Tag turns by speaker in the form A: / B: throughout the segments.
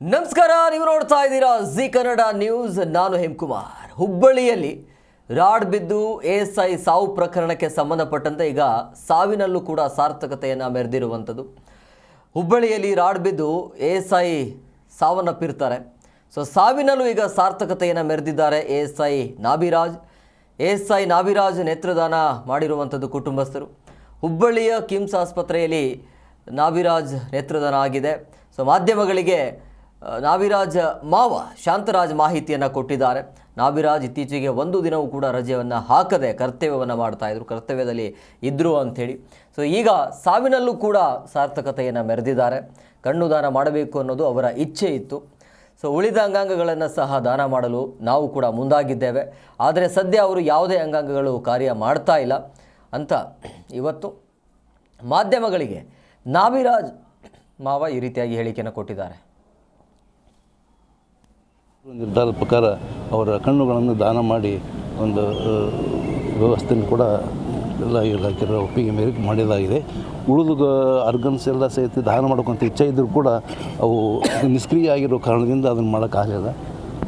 A: ನಮಸ್ಕಾರ, ನೀವು ನೋಡ್ತಾ ಇದ್ದೀರಾ ಜಿ ಕನ್ನಡ ನ್ಯೂಸ್. ನಾನು ಹೇಮ್ಕುಮಾರ್. ಹುಬ್ಬಳ್ಳಿಯಲ್ಲಿ ರಾಡ್ ಬಿದ್ದು ಎಸ್ ಐ ಸಾವು ಪ್ರಕರಣಕ್ಕೆ ಸಂಬಂಧಪಟ್ಟಂತೆ ಈಗ ಸಾವಿನಲ್ಲೂ ಕೂಡ ಸಾರ್ಥಕತೆಯನ್ನು ಮೆರೆದಿರುವಂಥದ್ದು. ಹುಬ್ಬಳ್ಳಿಯಲ್ಲಿ ರಾಡ್ ಬಿದ್ದು ಎಸ್ ಐ ಸಾವನ್ನಪ್ಪಿರ್ತಾರೆ ಸೊ ಸಾವಿನಲ್ಲೂ ಈಗ ಸಾರ್ಥಕತೆಯನ್ನು ಮೆರೆದಿದ್ದಾರೆ S I Nabiraj S I Nabiraj ನೇತ್ರದಾನ ಮಾಡಿರುವಂಥದ್ದು ಕುಟುಂಬಸ್ಥರು. ಹುಬ್ಬಳ್ಳಿಯ ಕಿಮ್ಸ್ ಆಸ್ಪತ್ರೆಯಲ್ಲಿ ನಾಭಿರಾಜ್ ನೇತ್ರದಾನ ಆಗಿದೆ. ಸೊ ಮಾಧ್ಯಮಗಳಿಗೆ ಆ, ನಾಬಿರಾಜ್ ಮಾವ ಶಾಂತರಾಜ್ ಮಾಹಿತಿಯನ್ನು ಕೊಟ್ಟಿದ್ದಾರೆ. ನಾವಿರಾಜ್ ಇತ್ತೀಚೆಗೆ ಒಂದು ದಿನವೂ ಕೂಡ ರಜೆಯನ್ನು ಹಾಕದೆ ಕರ್ತವ್ಯವನ್ನು ಮಾಡ್ತಾ ಇದ್ರು ಕರ್ತವ್ಯದಲ್ಲಿ ಇದ್ದರು ಅಂಥೇಳಿ. ಸೊ ಈಗ ಸಾವಿನಲ್ಲೂ ಕೂಡ ಸಾರ್ಥಕತೆಯನ್ನು ಮೆರೆದಿದ್ದಾರೆ. ಕಣ್ಣು ದಾನ ಮಾಡಬೇಕು ಅನ್ನೋದು ಅವರ ಇಚ್ಛೆ ಇತ್ತು. ಸೊ ಉಳಿದ ಅಂಗಾಂಗಗಳನ್ನು ಸಹ ದಾನ ಮಾಡಲು ನಾವು ಕೂಡ ಮುಂದಾಗಿದ್ದೇವೆ. ಆದರೆ ಸದ್ಯ ಅವರು ಯಾವುದೇ ಅಂಗಾಂಗಗಳು ಕಾರ್ಯ ಮಾಡ್ತಾ ಇಲ್ಲ ಅಂತ ಇವತ್ತು ಮಾಧ್ಯಮಗಳಿಗೆ ನಾವಿರಾಜ್ ಮಾವ ಈ ರೀತಿಯಾಗಿ ಹೇಳಿಕೆಯನ್ನು ಕೊಟ್ಟಿದ್ದಾರೆ.
B: ನಿರ್ಧಾರದ ಪ್ರಕಾರ ಅವರ ಕಣ್ಣುಗಳನ್ನು ದಾನ ಮಾಡಿ ಒಂದು ವ್ಯವಸ್ಥೆಯನ್ನು ಕೂಡ ಎಲ್ಲ ಇಲಾಖೆಯ ಒಪ್ಪಿಗೆ ಮೇರೆಗೆ ಮಾಡಲಾಗಿದೆ ಉಳಿದ ಆರ್ಗನ್ಸ್ ಎಲ್ಲ ಸಹಿತ ದಾನ ಮಾಡೋಕ್ಕಂತ ಇಚ್ಛೆ ಇದ್ದರೂ ಕೂಡ ಅವು ನಿಷ್ಕ್ರಿಯ ಆಗಿರೋ ಕಾರಣದಿಂದ ಅದನ್ನು ಮಾಡೋಕ್ಕಾಗಲಿಲ್ಲ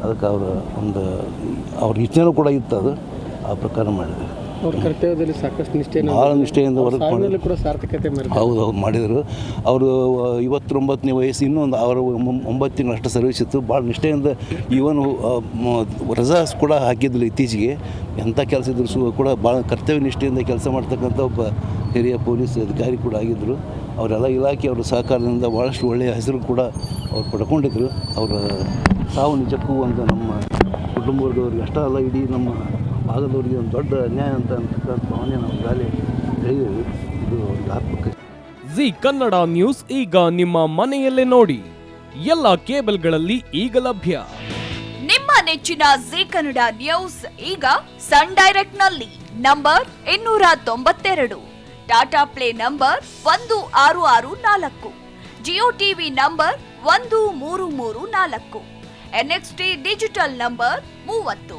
B: ಅದಕ್ಕೆ ಅವರ ಒಂದು, ಅವ್ರ ಇಚ್ಛೆನೂ ಕೂಡ ಇತ್ತು ಅದು. ಆ ಪ್ರಕಾರ ಮಾಡಿದೆ.
C: ಅವ್ರ ಕರ್ತವ್ಯದಲ್ಲಿ ಸಾಕಷ್ಟು ನಿಷ್ಠೆಯನ್ನು
B: ಭಾಳ ನಿಷ್ಠೆಯಿಂದ ವರ್ಕ್ ಮಾಡಿ
C: ಕೂಡ ಸಾರ್ಥಕತೆ
B: ಹೌದು ಹೌದು ಮಾಡಿದರು. ಅವರು ಇವತ್ತೊಂಬತ್ತನೇ ವಯಸ್ಸು ಇನ್ನೊಂದು ಅವರ ಒಂಬತ್ತು ತಿಂಗಳಷ್ಟು ಸರ್ವಿಸ್ ಇತ್ತು. ಭಾಳ ನಿಷ್ಠೆಯಿಂದ ಈವನ್ ರಜಾ ಕೂಡ ಹಾಕಿದ್ರು ಇತ್ತೀಚೆಗೆ. ಎಂಥ ಕೆಲಸ ಇದ್ರು ಸು ಕೂಡ ಭಾಳ ಕರ್ತವ್ಯ ನಿಷ್ಠೆಯಿಂದ ಕೆಲಸ ಮಾಡ್ತಕ್ಕಂಥ ಒಬ್ಬ ಹಿರಿಯ ಪೊಲೀಸ್ ಅಧಿಕಾರಿ ಕೂಡ ಆಗಿದ್ದರು ಅವರೆಲ್ಲ ಇಲಾಖೆ ಅವರ ಸಹಕಾರದಿಂದ ಭಾಳಷ್ಟು ಒಳ್ಳೆಯ ಹೆಸರು ಕೂಡ ಅವ್ರು ಪಡ್ಕೊಂಡಿದ್ರು. ಅವರ ಸಾವು ನಿಜಕ್ಕೂ ಒಂದು ನಮ್ಮ ಕುಟುಂಬದವ್ರಿಗೆ ಅಷ್ಟೇ ಅಲ್ಲ ಇಡೀ ನಮ್ಮ ಭಾಗದವ್ರಿಗೆ ಒಂದು ದೊಡ್ಡ ಅನ್ಯಾಯ ಅಂತ ಅಂತಕ್ಕಂಥ ಭಾವನೆ ನಾವು ಗಾಲಿ ಹೇಳಿದ್ದೀವಿ. ಇದು ಒಂದು ಆತ್ಮಕ
D: ಜಿ ಕನ್ನಡ ನ್ಯೂಸ್ ಈಗ ನಿಮ್ಮ ಮನೆಯಲ್ಲೇ ನೋಡಿ. ಎಲ್ಲ ಕೇಬಲ್ಗಳಲ್ಲಿ ಈಗ ಲಭ್ಯ.
E: ನಿಮ್ಮ ನೆಚ್ಚಿನ ಜಿ ಕನ್ನಡ ನ್ಯೂಸ್ ಈಗ ಸನ್ ಡೈರೆಕ್ಟ್ನಲ್ಲಿ ನಂಬರ್ ಇನ್ನೂರ ತೊಂಬತ್ತೆರಡು. ಟಾಟಾ ಪ್ಲೇ ನಂಬರ್ ಒಂದು ಆರು ಆರು ನಾಲ್ಕು. ಜಿಯೋ ಟಿವಿ ನಂಬರ್ ಒಂದು ಮೂರು ಮೂರು ನಾಲ್ಕು. ಎನ್ಎಕ್ಸ್ಟಿ ಡಿಜಿಟಲ್ ನಂಬರ್ ಮೂವತ್ತು.